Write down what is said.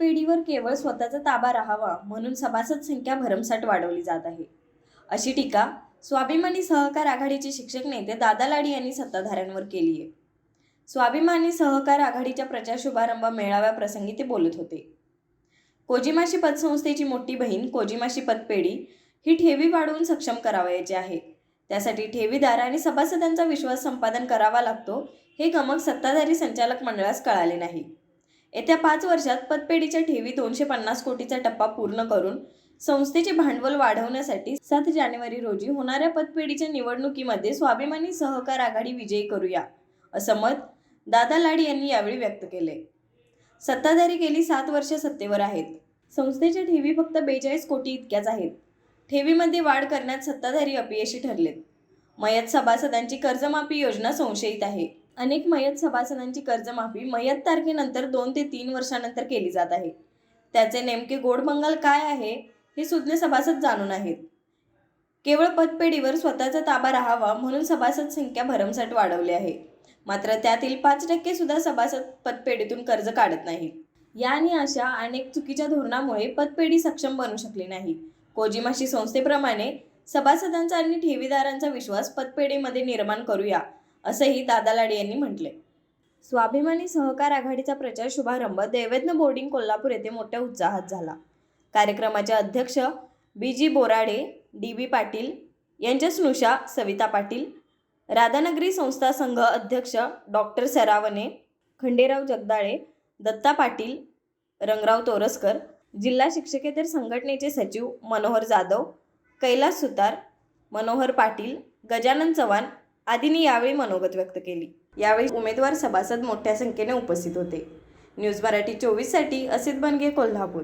केवळ स्वतःचा ताबा राहावा म्हणून सभासद संख्या भरमसाठ वाढवली जात आहे. अशी टीका स्वाभिमानी सहकार आघाडीचे शिक्षक नेते दादा लाडी यांनी सत्ताधाऱ्यांवर केली आहे. स्वाभिमानी सहकार आघाडीच्या प्रचार शुभारंभ मेळाव्याप्रसंगी ते बोलत होते. कोजिमाशी पतसंस्थेची मोठी बहीण कोजिमाशी पतपेढी ही ठेवी वाढवून सक्षम करावयाची आहे. त्यासाठी ठेवीदार आणि सभासदांचा विश्वास संपादन करावा लागतो हे गमक सत्ताधारी संचालक मंडळास कळाले नाही. येत्या पाच वर्षात पतपेढीच्या ठेवी दोनशे पन्नास कोटीचा टप्पा पूर्ण करून संस्थेचे भांडवल वाढवण्यासाठी सात जानेवारी रोजी होणाऱ्या पतपेढीच्या निवडणुकीमध्ये स्वाभिमानी सहकार आघाडी विजयी करूया असं मत दादा लाड यांनी यावेळी व्यक्त केले सत्ताधारी गेली सात वर्ष सत्तेवर आहेत. संस्थेच्या ठेवी फक्त बेचाळीस कोटी इतक्याच आहेत. ठेवीमध्ये वाढ करण्यात सत्ताधारी अपयशी ठरलेत. मयत सभासदांची कर्जमाफी योजना संशयित आहे. अनेक मयत सभासदांची कर्जमाफी मयत तारखेनंतर दोन ते तीन वर्षानंतर केली जात आहे. त्याचे नेमके गोडबंगाल काय आहे हे सुज्ञ सभासद जाणून आहेत. केवळ पतपेढीवर स्वतःचा ताबा राहावा म्हणून सभासद संख्या भरमसाठ वाढवली आहे. मात्र त्यातील पाच टक्के सुद्धा सभासद पतपेढीतून कर्ज काढत नाही या आणि अशा अनेक चुकीच्या धोरणामुळे पतपेढी सक्षम बनू शकली नाही. कोजिमाशी संस्थेप्रमाणे सभासदांचा आणि ठेवीदारांचा विश्वास पतपेढीमध्ये निर्माण करूया. असंही दादा लाडे यांनी म्हटले स्वाभिमानी सहकार आघाडीचा प्रचार शुभारंभ दैवेद्य बोर्डिंग कोल्हापूर येथे मोठ्या उत्साहात झाला. कार्यक्रमाचे अध्यक्ष B G Borade D B Patil यांच्या स्नुषा सविता पाटील राधानगरी संस्था संघ अध्यक्ष डॉक्टर सरावणे खंडेराव जगदाळे दत्ता पाटील रंगराव तोरसकर जिल्हा शिक्षकेतर संघटनेचे सचिव मनोहर जाधव कैलास सुतार मनोहर पाटील गजानन चव्हाण आदींनी यावेळी मनोगत व्यक्त केली. यावेळी उमेदवार सभासद मोठ्या संख्येने उपस्थित होते. न्यूज मराठी चोवीससाठी असित बनगे कोल्हापूर.